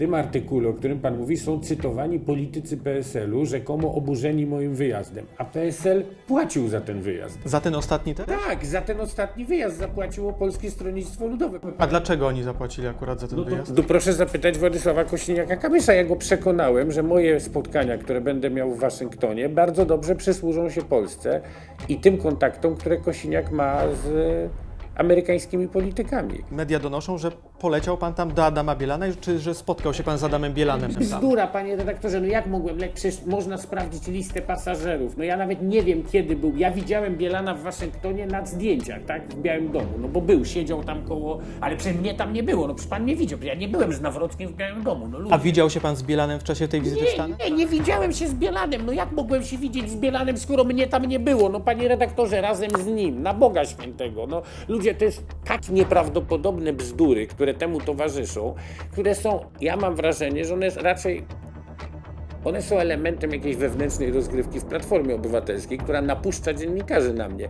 tym artykule, o którym pan mówi, są cytowani politycy PSL-u, rzekomo oburzeni moim wyjazdem. A PSL płacił za ten wyjazd. Za ten ostatni też? Tak, za ten ostatni wyjazd zapłaciło Polskie Stronnictwo Ludowe. A dlaczego oni zapłacili akurat za ten No to, wyjazd? to proszę zapytać Władysława Kośniaka-Kamysza. Ja go przekonałem, że moje spotkania, które będę miał w Waszyngtonie, bardzo dobrze przysłużą się Polsce i tym kontaktom, które Kosiniak ma z amerykańskimi politykami. Media donoszą, że poleciał pan tam do Adama Bielana, czy że spotkał się pan z Adamem Bielanem tam? Bzdura, panie redaktorze, no jak mogłem, le- przecież można sprawdzić listę pasażerów. No ja nawet nie wiem kiedy był. Ja widziałem Bielana w Waszyngtonie na zdjęciach, tak, w Białym Domu. No bo był, siedział tam koło, ale przecież mnie tam nie było, no przecież pan mnie widział. Ja nie byłem z Nawrockim w Białym Domu, no ludzie. A widział się pan z Bielanem w czasie tej wizyty w Nie, Stanach? nie, nie widziałem się z Bielanem. No jak mogłem się widzieć z Bielanem, skoro mnie tam nie było? No panie redaktorze, razem z nim, na Boga Świętego. No ludzie, to jest tak nieprawdopodobne bzdury, które temu towarzyszą, które są, ja mam wrażenie, że one jest raczej one są elementem jakiejś wewnętrznej rozgrywki w Platformie Obywatelskiej, która napuszcza dziennikarzy na mnie.